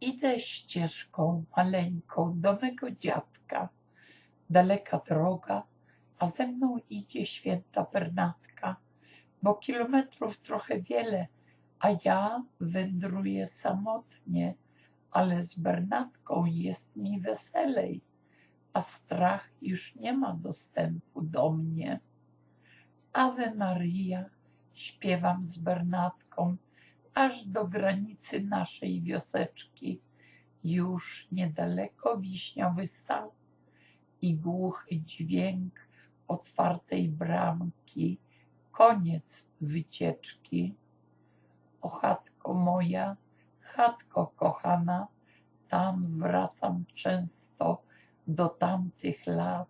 Idę ścieżką maleńką do mego dziadka. Daleka droga, a ze mną idzie święta Bernatka, bo kilometrów trochę wiele, a ja wędruję samotnie, ale z Bernatką jest mi weselej, a strach już nie ma dostępu do mnie. Ave Maria, śpiewam z Bernatką, aż do granicy naszej wioseczki. Już niedaleko wiśniowy sad i głuchy dźwięk otwartej bramki. Koniec wycieczki. O chatko moja, chatko kochana, tam wracam często do tamtych lat,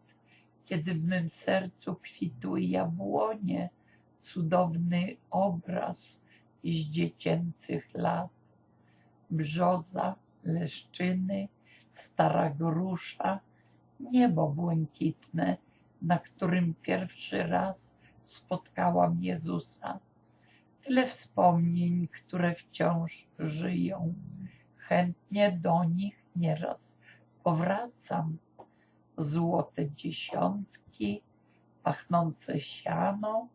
kiedy w mym sercu kwitły jabłonie, cudowny obraz z dziecięcych lat. Brzoza, leszczyny, stara grusza, niebo błękitne, na którym pierwszy raz spotkałam Jezusa. Tyle wspomnień, które wciąż żyją. Chętnie do nich nieraz powracam. Złote dziesiątki, pachnące siano,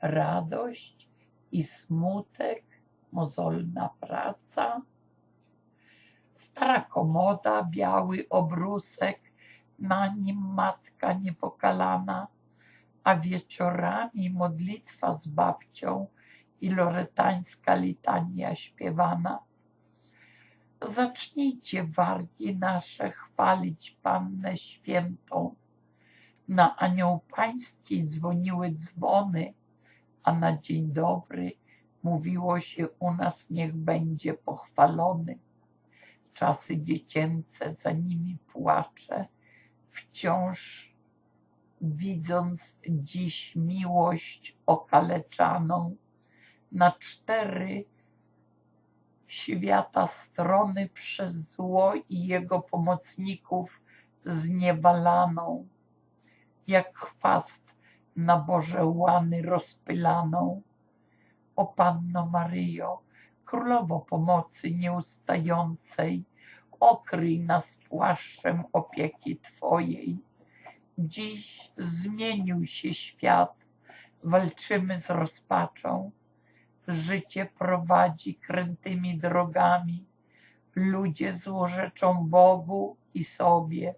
radość i smutek, mozolna praca. Stara komoda, biały obrusek, na nim matka niepokalana, a wieczorami modlitwa z babcią i loretańska litania śpiewana. Zacznijcie wargi nasze chwalić Pannę Świętą. Na anioł pański dzwoniły dzwony, a na dzień dobry mówiło się u nas niech będzie pochwalony. Czasy dziecięce za nimi płacze, wciąż widząc dziś miłość okaleczaną na cztery świata strony przez zło i jego pomocników zniewalaną, jak chwast na Boże łany rozpylaną. O Panno Maryjo, Królowo pomocy nieustającej, okryj nas płaszczem opieki Twojej. Dziś zmienił się świat, walczymy z rozpaczą. Życie prowadzi krętymi drogami. Ludzie złorzeczą Bogu i sobie.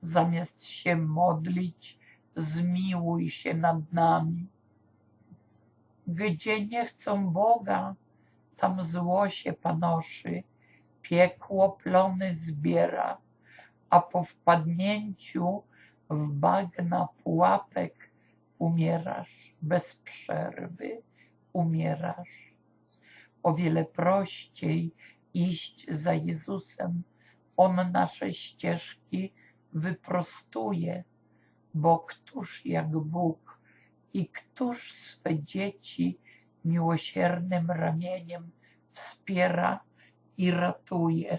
Zamiast się modlić, zmiłuj się nad nami. Gdzie nie chcą Boga, tam zło się panoszy, piekło plony zbiera, a po wpadnięciu w bagna pułapek umierasz bez przerwy, umierasz. O wiele prościej iść za Jezusem. On nasze ścieżki wyprostuje, bo któż jak Bóg i któż swe dzieci miłosiernym ramieniem wspiera i ratuje.